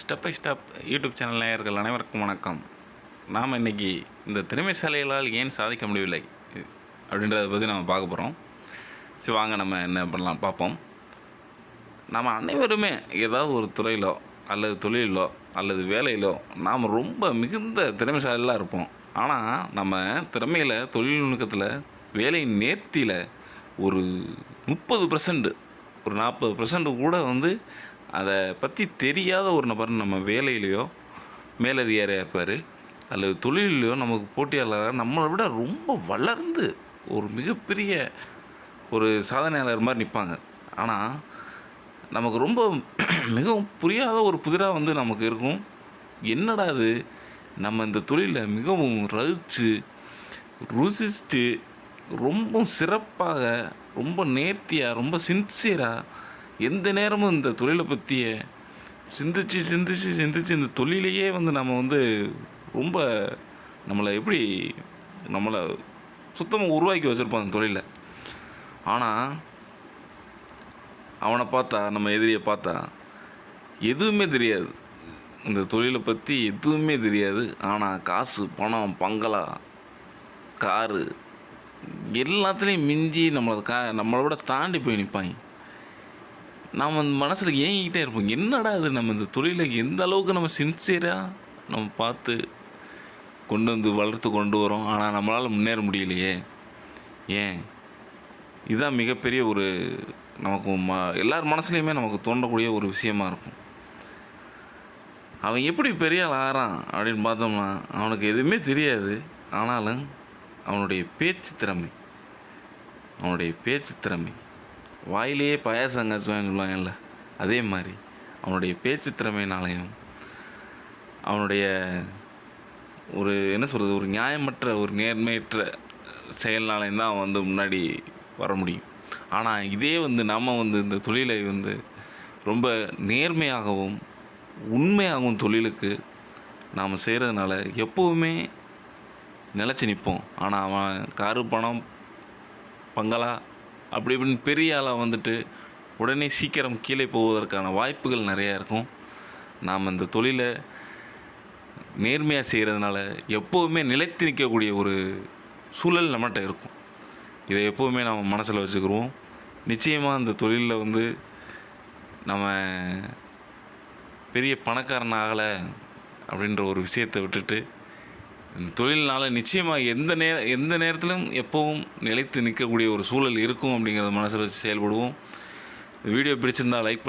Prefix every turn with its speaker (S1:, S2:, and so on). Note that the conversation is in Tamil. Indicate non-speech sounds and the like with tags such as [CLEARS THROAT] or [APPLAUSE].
S1: Step by step YouTube channel நேயர்கள் அனைவருக்கும் வணக்கம். நாம் இன்னைக்கு இந்த திறமைசாலைகளால் ஏன் சாதிக்க முடியவில்லை அப்படின்றத பற்றி நம்ம பார்க்க போகிறோம் சரி வாங்க நம்ம என்ன பண்ணலாம் பார்ப்போம். நம்ம அனைவருமே ஏதாவது ஒரு துறையிலோ அல்லது தொழிலோ அல்லது வேலையிலோ நாம் ரொம்ப மிகுந்த திறமைசாலிகளாக இருப்போம். ஆனால் நம்ம திறமையில் தொழில் நுணுக்கத்தில் வேலையின் நேர்த்தியில் ஒரு முப்பது பர்சன்ட் ஒரு நாற்பது பர்சன்ட் கூட வந்து அதை பற்றி தெரியாத ஒரு நபர் நம்ம வேலையிலையோ மேலதிகாரியாக இருப்பார் அல்லது தொழிலையோ நமக்கு போட்டியாளராக நம்மளை விட ரொம்ப வளர்ந்து ஒரு மிகப்பெரிய ஒரு சாதனையாளர் மாதிரி நிற்பாங்க ஆனால் நமக்கு ரொம்ப [CLEARS THROAT] மிகவும் புரியாத ஒரு புதிராக வந்து நமக்கு இருக்கும். என்னடா இது? நம்ம இந்த தொழிலை மிகவும் ரசித்து ருசித்து ரொம்ப சிறப்பாக ரொம்ப நேர்த்தியாக ரொம்ப சின்சியராக எந்த நேரமும் இந்த தொழிலை பற்றிய சிந்திச்சு சிந்திச்சு சிந்திச்சு இந்த தொழிலையே வந்து நம்ம வந்து ரொம்ப நம்மளை எப்படி நம்மளை சுத்தமாக உருவாக்கி வச்சுருப்போம் அந்த தொழிலை. ஆனால் அவனை பார்த்தா நம்ம எதிரியை பார்த்தா எதுவுமே தெரியாது. இந்த தொழிலை பற்றி எதுவுமே தெரியாது. ஆனால் காசு பணம் பங்களா காரு எல்லாத்துலேயும் மிஞ்சி நம்மளை கா நம்மளை விட தாண்டி போய் நிற்பாங்க நாம் அந்த மனசில் ஏங்கிக்கிட்டே இருப்போம். என்னடா அது நம்ம இந்த தொழிலை எந்த அளவுக்கு நம்ம சின்சியராக நம்ம பார்த்து கொண்டு வந்து வளர்த்து கொண்டு வரோம். ஆனால் நம்மளால் முன்னேற முடியலையே. ஏன்? இதுதான் மிகப்பெரிய ஒரு நமக்கு ம எல்லார் மனசுலையுமே நமக்கு தோன்றக்கூடிய ஒரு விஷயமா இருக்கும். அவன் எப்படி பெரிய ஆள் ஆகிறான் அப்படின்னு பார்த்தோம்னா அவனுக்கு எதுவுமே தெரியாது. ஆனாலும் அவனுடைய பேச்சு திறமை. அவனுடைய பேச்சு திறமை. வாயிலேயே பாயாசம் காய்ச்சுவாங்க சொல்லுவாங்கல்ல அதே மாதிரி அவனுடைய பேச்சு திறமையினாலையும் அவனுடைய ஒரு என்ன சொல்கிறது ஒரு நியாயமற்ற ஒரு நேர்மையற்ற செயல்னாலையும் தான் அவன் வந்து முன்னாடி வர முடியும். ஆனால் இதே வந்து நம்ம வந்து இந்த தொழிலை வந்து ரொம்ப நேர்மையாகவும் உண்மையாகவும் தொழிலுக்கு நாம் செய்கிறதுனால எப்போவுமே நிலச்சி நிற்போம் ஆனால் அவன் காரு பணம் பங்களா அப்படி இப்படின்னு பெரிய ஆளாக வந்துட்டு உடனே சீக்கிரம் கீழே போவதற்கான வாய்ப்புகள் நிறையா இருக்கும். நாம் இந்த தொழிலை நேர்மையாக செய்கிறதுனால எப்போவுமே நிலைத்து நிற்கக்கூடிய ஒரு சூழல் நம்மகிட்ட இருக்கும். இதை எப்போவுமே நம்ம மனசில் வச்சுக்கிருவோம். நிச்சயமாக இந்த தொழிலில் வந்து நம்ம பெரிய பணக்காரன் ஆகலை அப்படின்ற ஒரு விஷயத்தை விட்டுட்டு இந்த தொழில்னால் நிச்சயமாக எந்த நே எந்த நேரத்திலும் எப்போவும் நிலைத்து நிற்கக்கூடிய ஒரு சூழல் இருக்கும் அப்படிங்கிறத மனசில் வச்சு செயல்படுவோம். வீடியோ பிடிச்சிருந்தால் லைக் பண்ணுங்கள்